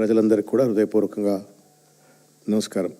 ప్రజలందరికీ కూడా హృదయపూర్వకంగా నమస్కారం.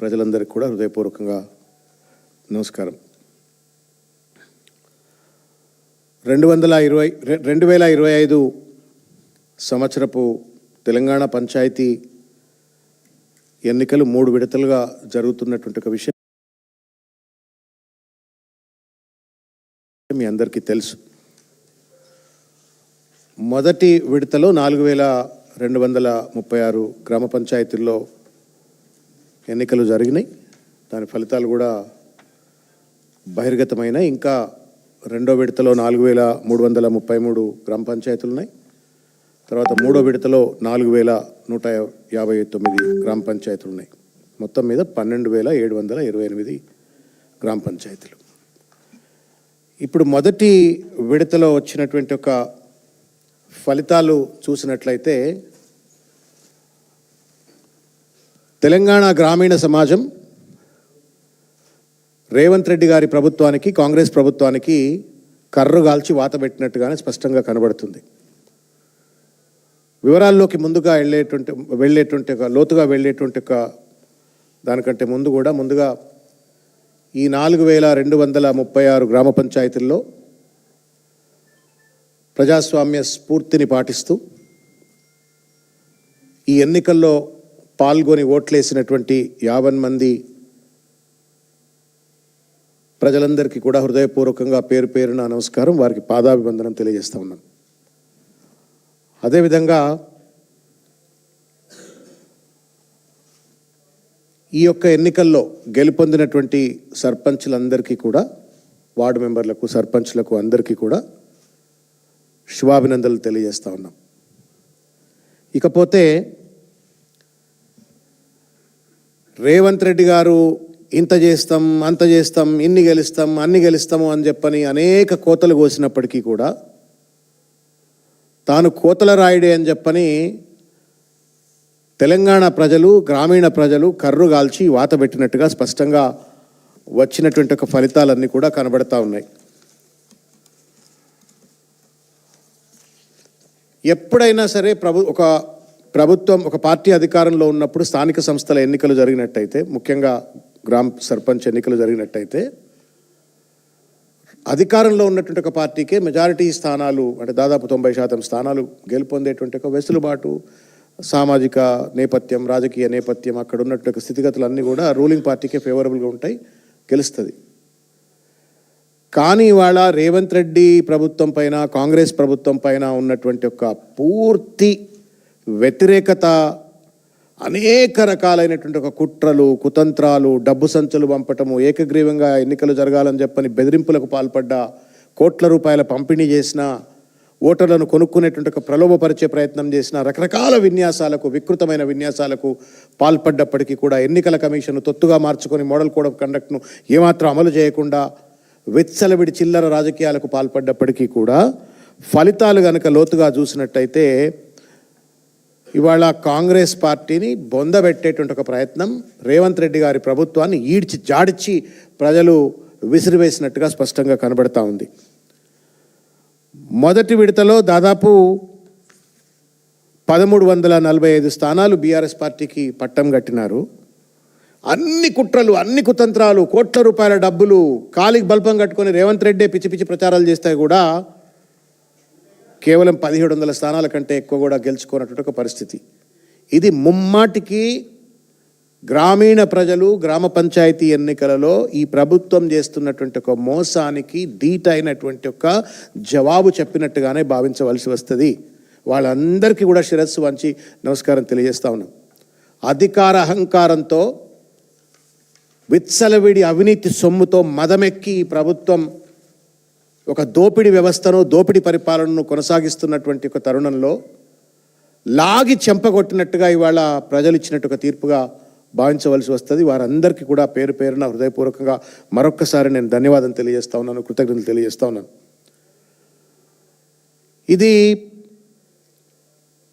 ప్రజలందరికీ కూడా హృదయపూర్వకంగా నమస్కారం. రెండు వందల ఇరవై రెండు వేల ఇరవై ఐదు సంవత్సరపు తెలంగాణ పంచాయతీ ఎన్నికలు మూడు విడతలుగా జరుగుతున్నటువంటి ఒక విషయం మీ అందరికీ తెలుసు. మొదటి విడతలో నాలుగు వేల రెండు వందల ముప్పై ఆరు గ్రామ పంచాయతీల్లో ఎన్నికలు జరిగినాయి. దాని ఫలితాలు కూడా బహిర్గతమైన ఇంకా రెండో విడతలో నాలుగు వేల మూడు వందల ముప్పై మూడు గ్రామ పంచాయతీలు ఉన్నాయి తర్వాత మూడో విడతలో నాలుగు వేల నూట యాభై తొమ్మిది గ్రామ పంచాయతీలు ఉన్నాయి మొత్తం మీద పన్నెండు వేల ఏడు వందల ఇరవై ఎనిమిది గ్రామ పంచాయతీలు. ఇప్పుడు మొదటి విడతలో వచ్చినటువంటి ఒక ఫలితాలు చూసినట్లయితే తెలంగాణ గ్రామీణ సమాజం రేవంత్ రెడ్డి గారి ప్రభుత్వానికి కాంగ్రెస్ ప్రభుత్వానికి కర్రుగాల్చి వాత పెట్టినట్టుగానే స్పష్టంగా కనబడుతుంది. వివరాల్లోకి ముందుగా వెళ్ళేటువంటి వెళ్ళేటువంటి ఒక లోతుగా వెళ్ళేటువంటి ఒక దానికంటే ముందు కూడా ముందుగా ఈ నాలుగు వేల రెండు వందల ముప్పై ఆరు గ్రామ పంచాయతీల్లో ప్రజాస్వామ్య స్ఫూర్తిని పాటిస్తూ ఈ ఎన్నికల్లో పాల్గొని ఓట్లేసినటువంటి యావన్ మంది ప్రజలందరికీ కూడా హృదయపూర్వకంగా పేరు పేరున నమస్కారం. వారికి పాదాభివందనం తెలియజేస్తా ఉన్నాను అదేవిధంగా ఈ యొక్క ఎన్నికల్లో గెలుపొందినటువంటి సర్పంచ్లందరికీ కూడా వార్డు మెంబర్లకు సర్పంచ్లకు అందరికీ కూడా శుభాభినందనలు తెలియజేస్తా ఉన్నాం. ఇకపోతే రేవంత్ రెడ్డి గారు ఇంత చేస్తాం అంత చేస్తాం ఇన్ని గెలుస్తాం అన్ని గెలుస్తాము అని చెప్పని అనేక కోతలు కోసినప్పటికీ కూడా తాను కోతల రాయుడే అని చెప్పని తెలంగాణ ప్రజలు గ్రామీణ ప్రజలు కర్రు గాల్చి వాత పెట్టినట్టుగా స్పష్టంగా వచ్చినటువంటి ఒక ఫలితాలన్నీ కూడా కనబడతా ఉన్నాయి. ఎప్పుడైనా సరే ప్రభు ఒక ప్రభుత్వం ఒక పార్టీ అధికారంలో ఉన్నప్పుడు స్థానిక సంస్థల ఎన్నికలు జరిగినట్టయితే ముఖ్యంగా గ్రామ సర్పంచ్ ఎన్నికలు జరిగినట్టయితే అధికారంలో ఉన్నటువంటి ఒక పార్టీకే మెజారిటీ స్థానాలు అంటే దాదాపు తొంభై శాతం స్థానాలు గెలుపొందేటువంటి ఒక వెసులుబాటు సామాజిక నేపథ్యం రాజకీయ నేపథ్యం అక్కడ ఉన్నటువంటి స్థితిగతులు అన్నీ కూడా రూలింగ్ పార్టీకే ఫేవరబుల్గా ఉంటాయి గెలుస్తుంది. కానీ ఇవాళ రేవంత్ రెడ్డి ప్రభుత్వం పైన కాంగ్రెస్ ప్రభుత్వం పైన ఉన్నటువంటి ఒక పూర్తి వ్యతిరేకత అనేక రకాలైనటువంటి ఒక కుట్రలు కుతంత్రాలు డబ్బు సంచులు పంపటము ఏకగ్రీవంగా ఎన్నికలు జరగాలని చెప్పని బెదిరింపులకు పాల్పడ్డ కోట్ల రూపాయల పంపిణీ చేసిన ఓటర్లను కొనుక్కునేటువంటి ఒక ప్రలోభపరిచే ప్రయత్నం చేసిన రకరకాల విన్యాసాలకు వికృతమైన విన్యాసాలకు పాల్పడ్డప్పటికీ కూడా ఎన్నికల కమిషన్ తొత్తుగా మార్చుకొని మోడల్ కోడ్ ఆఫ్ కండక్ట్ను ఏమాత్రం అమలు చేయకుండా వెచ్చలవిడి చిల్లర రాజకీయాలకు పాల్పడ్డప్పటికీ కూడా ఫలితాలు కనుక లోతుగా చూసినట్టయితే ఇవాళ కాంగ్రెస్ పార్టీని బొందబెట్టేటువంటి ఒక ప్రయత్నం రేవంత్ రెడ్డి గారి ప్రభుత్వాన్ని ఈడ్చి జాడిచి ప్రజలు విసిరివేసినట్టుగా స్పష్టంగా కనబడతా ఉంది. మొదటి విడతలో దాదాపు పదమూడు వందల నలభై ఐదు స్థానాలు బీఆర్ఎస్ పార్టీకి పట్టం కట్టినారు. అన్ని కుట్రలు అన్ని కుతంత్రాలు కోట్ల రూపాయల డబ్బులు కాలికి బల్పం కట్టుకొని రేవంత్ రెడ్డే పిచ్చి పిచ్చి ప్రచారాలు చేస్తే కూడా కేవలం పదిహేడు వందల స్థానాల కంటే ఎక్కువ కూడా గెలుచుకున్నటువంటి ఒక పరిస్థితి. ఇది ముమ్మాటికి గ్రామీణ ప్రజలు గ్రామ పంచాయతీ ఎన్నికలలో ఈ ప్రభుత్వం చేస్తున్నటువంటి ఒక మోసానికి ధీటైనటువంటి ఒక జవాబు చెప్పినట్టుగానే భావించవలసి వస్తుంది. వాళ్ళందరికీ కూడా శిరస్సు వంచి నమస్కారం తెలియజేస్తా ఉన్నాం. అధికార అహంకారంతో విత్సలవిడి అవినీతి సొమ్ముతో మదమెక్కి ఈ ప్రభుత్వం ఒక దోపిడీ వ్యవస్థను దోపిడీ పరిపాలనను కొనసాగిస్తున్నటువంటి ఒక తరుణంలో లాగి చెంపగొట్టినట్టుగా ఇవాళ ప్రజలు ఇచ్చినట్టు ఒక తీర్పుగా భావించవలసి వస్తుంది. వారందరికీ కూడా పేరు పేరున హృదయపూర్వకంగా మరొక్కసారి నేను ధన్యవాదం తెలియజేస్తా ఉన్నాను కృతజ్ఞతలు తెలియజేస్తా ఉన్నాను. ఇది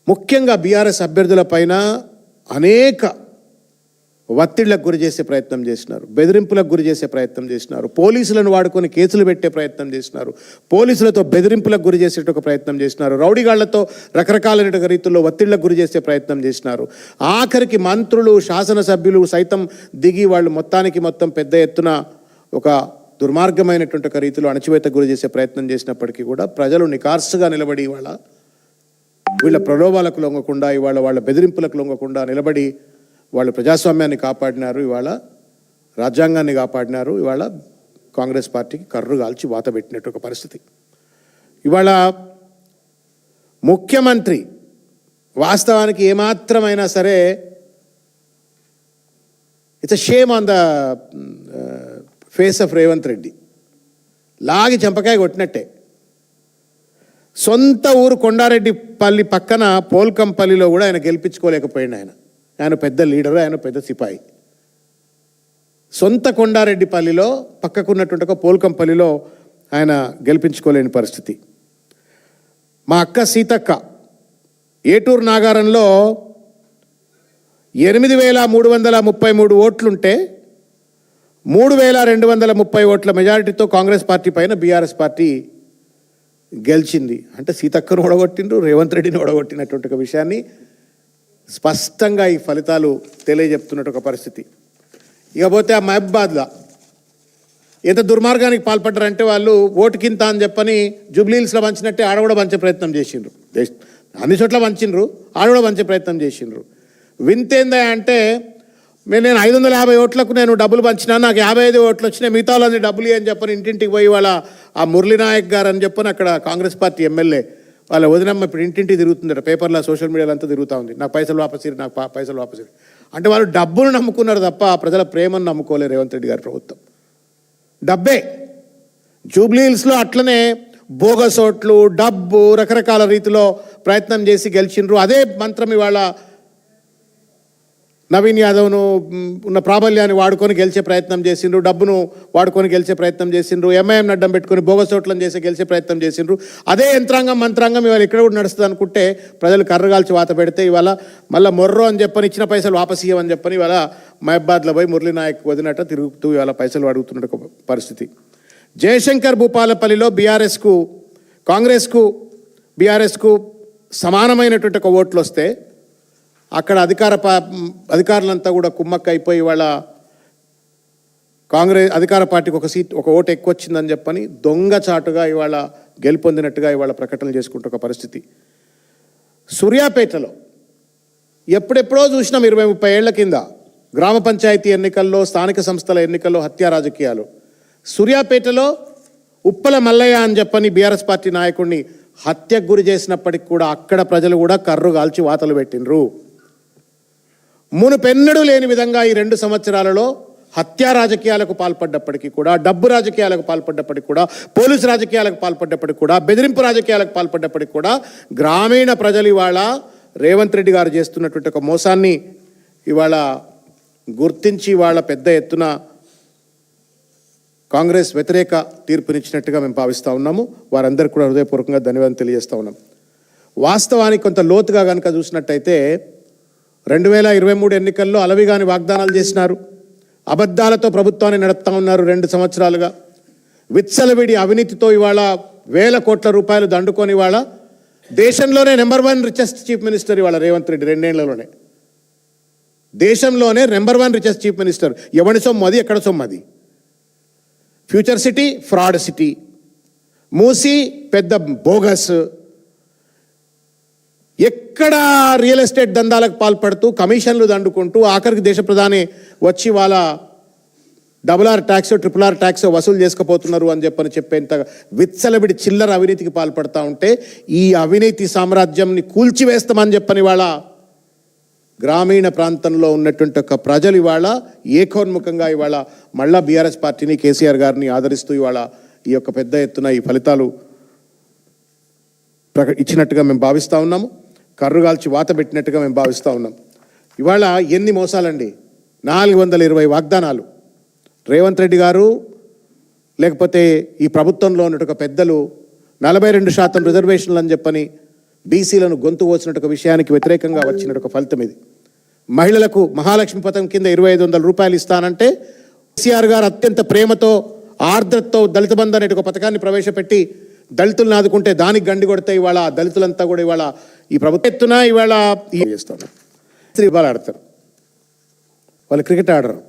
ముఖ్యంగా బీఆర్ఎస్ అభ్యర్థుల పైన అనేక ఒత్తిళ్ళకు గురి చేసే ప్రయత్నం చేసినారు బెదిరింపులకు గురి చేసే ప్రయత్నం చేసినారు పోలీసులను వాడుకొని కేసులు పెట్టే ప్రయత్నం చేసినారు పోలీసులతో బెదిరింపులకు గురి చేసేట ఒక ప్రయత్నం చేసినారు రౌడీగాళ్ళతో రకరకాలైన రీతుల్లో ఒత్తిళ్ళకు గురి చేసే ప్రయత్నం చేసినారు. ఆఖరికి మంత్రులు శాసనసభ్యులు సైతం దిగి వాళ్ళు మొత్తానికి మొత్తం పెద్ద ఎత్తున ఒక దుర్మార్గమైనటువంటి ఒక రీతిలో అణచివేత గురి చేసే ప్రయత్నం చేసినప్పటికీ కూడా ప్రజలు నికార్సుగా నిలబడి ఇవాళ వీళ్ళ ప్రలోభాలకు లొంగకుండా ఇవాళ వాళ్ళ బెదిరింపులకు లొంగకుండా నిలబడి వాళ్ళు ప్రజాస్వామ్యాన్ని కాపాడినారు ఇవాళ రాజ్యాంగాన్ని కాపాడినారు ఇవాళ కాంగ్రెస్ పార్టీకి కర్రు కాల్చి వాత పెట్టినట్టు ఒక పరిస్థితి. ఇవాళ ముఖ్యమంత్రి వాస్తవానికి ఏమాత్రమైనా సరే it's shame on the face of Revanth Reddy లాగి చెంపకాయ కొట్టినట్టే. సొంత ఊరు కొండారెడ్డిపల్లి పక్కన పోల్కంపల్లిలో కూడా ఆయన గెలిపించుకోలేకపోయింది ఆయన. ఆయన పెద్ద లీడరు ఆయన పెద్ద సిపాయి. సొంత కొండారెడ్డిపల్లిలో పక్కకున్నటువంటి ఒక పోల్కంపల్లిలో ఆయన గెలిపించుకోలేని పరిస్థితి. మా అక్క సీతక్క ఏటూరు నాగారంలో ఎనిమిది వేల మూడు వందల ముప్పై మూడు ఓట్లుంటే మూడు వేల రెండు వందల ముప్పై ఓట్ల మెజారిటీతో కాంగ్రెస్ పార్టీ పైన బీఆర్ఎస్ పార్టీ గెలిచింది. అంటే సీతక్కను ఓడగొట్టిండ్రు రేవంత్ రెడ్డిని ఓడగొట్టినటువంటి ఒక విషయాన్ని స్పష్టంగా ఈ ఫలితాలు తెలియజెప్తున్నట్టు ఒక పరిస్థితి. ఇకపోతే ఆ మహబాద్లో ఎంత దుర్మార్గానికి పాల్పడ్డారంటే వాళ్ళు ఓటుకింత అని చెప్పని జూబ్లీహిల్స్లో పంచినట్టే ఆడ కూడా పంచే ప్రయత్నం చేసిండ్రు. అన్ని చోట్ల వంచిండ్రు ఆడ కూడా పంచే ప్రయత్నం చేసిండ్రు. వింతేందా అంటే నేను నేను ఐదు వందల యాభై ఓట్లకు నేను డబ్బులు పంచినా నాకు యాభై ఐదు ఓట్లు వచ్చినాయి మిగతా వాళ్ళని డబ్బులు అని చెప్పని ఇంటింటికి పోయి వాళ్ళ ఆ మురళీనాయక్ గారు అని చెప్పని అక్కడ కాంగ్రెస్ పార్టీ ఎమ్మెల్యే వాళ్ళ వదినమ్మ ఇప్పుడు ఇంటింటి తిరుగుతుందట. పేపర్లో సోషల్ మీడియాలో అంతా తిరుగుతూ ఉంది. నాకు పైసలు వాపసిరు నాకు పైసలు వాపసిరు అంటే వాళ్ళు డబ్బును నమ్ముకున్నారు తప్ప ఆ ప్రజల ప్రేమను నమ్ముకోలేరు రేవంత్ రెడ్డి గారి ప్రభుత్వం. డబ్బే. జూబ్లీ హిల్స్లో అట్లనే బోగసోట్లు డబ్బు రకరకాల రీతిలో ప్రయత్నం చేసి గెలిచిండ్రు. అదే మంత్రం ఇవాళ నవీన్ యాదవ్ను ఉన్న ప్రాబల్యాన్ని వాడుకొని గెలిచే ప్రయత్నం చేసిండ్రు డబ్బును వాడుకొని గెలిచే ప్రయత్నం చేసిండ్రు ఎంఐఎం అడ్డం పెట్టుకుని బోగస్ చేసి గెలిచే ప్రయత్నం చేసిండ్రు. అదే యంత్రాంగం మంత్రాంగం ఇవాళ ఇక్కడ కూడా నడుస్తుంది అనుకుంటే ప్రజలు కర్రగాల్చి వాత పెడితే ఇవాళ మళ్ళీ మొర్రో అని చెప్పని ఇచ్చిన పైసలు వాపస్ ఇవ్వమని చెప్పని ఇవాళ మహబాద్లో పోయి మురళీ నాయక్ వదినట్ట తిరుగుతూ ఇవాళ పైసలు అడుగుతున్న ఒక పరిస్థితి. జయశంకర్ భూపాలపల్లిలో బీఆర్ఎస్కు కాంగ్రెస్కు బీఆర్ఎస్కు సమానమైనటువంటి ఒక ఓట్లు వస్తే అక్కడ అధికార అధికారులంతా కూడా కుమ్మక్క అయిపోయి వాళ్ళ కాంగ్రెస్ అధికార పార్టీకి ఒక సీట్ ఒక ఓటు ఎక్కువ వచ్చిందని చెప్పని దొంగచాటుగా ఇవాళ గెలుపొందినట్టుగా ఇవాళ ప్రకటనలు చేసుకుంటున్న ఒక పరిస్థితి. సూర్యాపేటలో ఎప్పుడెప్పుడో చూసినాం ఇరవై ముప్పై ఏళ్ళ కింద గ్రామ పంచాయతీ ఎన్నికల్లో స్థానిక సంస్థల ఎన్నికల్లో హత్యా రాజకీయాలు. సూర్యాపేటలో ఉప్పల మల్లయ్య అని చెప్పని బీఆర్ఎస్ పార్టీ నాయకుడిని హత్యకు గురి చేసినప్పటికి కూడా అక్కడ ప్రజలు కూడా కర్రు కాల్చి వాతలు పెట్టినరు మునుపెన్నడూ లేని విధంగా ఈ రెండు సంవత్సరాలలో హత్యా రాజకీయాలకు పాల్పడ్డప్పటికీ కూడా డబ్బు రాజకీయాలకు పాల్పడ్డప్పటికీ కూడా పోలీసు రాజకీయాలకు పాల్పడ్డప్పటికీ కూడా బెదిరింపు రాజకీయాలకు పాల్పడ్డప్పటికీ కూడా గ్రామీణ ప్రజలు ఇవాళ రేవంత్ రెడ్డి గారు చేస్తున్నటువంటి ఒక మోసాన్ని ఇవాళ గుర్తించి వాళ్ళ పెద్ద ఎత్తున కాంగ్రెస్ వ్యతిరేక తీర్పునిచ్చినట్టుగా మేము భావిస్తూ ఉన్నాము. వారందరికీ కూడా హృదయపూర్వకంగా ధన్యవాదం తెలియజేస్తూ ఉన్నాం. వాస్తవానికి కొంత లోతుగా కనుక చూసినట్టయితే రెండు వేల ఇరవై మూడు ఎన్నికల్లో అలవిగాని వాగ్దానాలు చేసినారు. అబద్ధాలతో ప్రభుత్వాన్ని నడుపుతా ఉన్నారు రెండు సంవత్సరాలుగా. విత్సలవిడి అవినీతితో ఇవాళ వేల కోట్ల రూపాయలు దండుకొని ఇవాళ దేశంలోనే number one richest chief minister ఇవాళ రేవంత్ రెడ్డి రెండేళ్ళలోనే. దేశంలోనే number one richest chief minister ఎవడి సొమ్ము అది ఎక్కడ సొమ్ము అది? Future city fraud city. Musi పెద్ద బోగస్. ఎక్కడ రియల్ ఎస్టేట్ దందాలకు పాల్పడుతూ కమిషన్లు దండుకుంటూ ఆఖరికి దేశ ప్రధాని వచ్చి వాళ్ళ double R tax triple R tax వసూలు చేసుకుపోతున్నారు అని చెప్పని చెప్పేంత విత్సలబిడి చిల్లర అవినీతికి పాల్పడతా ఉంటే ఈ అవినీతి సామ్రాజ్యంని కూల్చివేస్తామని చెప్పని వాళ్ళ గ్రామీణ ప్రాంతంలో ఉన్నటువంటి ఒక ప్రజలు ఇవాళ ఏకోన్ముఖంగా ఇవాళ మళ్ళా బీఆర్ఎస్ పార్టీని కేసీఆర్ గారిని ఆదరిస్తూ ఇవాళ ఈ యొక్క పెద్ద ఎత్తున ఈ ఫలితాలు ప్రక ఇచ్చినట్టుగా మేము భావిస్తూ ఉన్నాము. కర్రుగాల్చి వాత పెట్టినట్టుగా మేము భావిస్తూ ఉన్నాం. ఇవాళ ఎన్ని మోసాలండి? నాలుగు వందల ఇరవై వాగ్దానాలు. రేవంత్ రెడ్డి గారు లేకపోతే ఈ ప్రభుత్వంలో ఉన్నట్టు ఒక పెద్దలు నలభై రెండు శాతం రిజర్వేషన్లు అని చెప్పని బీసీలను గొంతు కోసినట్టు ఒక విషయానికి వ్యతిరేకంగా వచ్చినట్టు ఒక ఫలితం ఇది. మహిళలకు మహాలక్ష్మి పథకం కింద ఇరవై ఐదు వందల రూపాయలు ఇస్తానంటే కేసీఆర్ గారు అత్యంత ప్రేమతో ఆర్ద్రతతో దళిత బంధు అనేటువంటి ఒక పథకాన్ని ప్రవేశపెట్టి దళితులను ఆదుకుంటే దానికి గండి కొడితే ఇవాళ దళితులంతా కూడా ఇవాళ ఈ ప్రభుత్వ ఎత్తున ఇవాళ చేస్తాను ఇవాళ ఆడతారు. వాళ్ళు క్రికెట్ ఆడరు.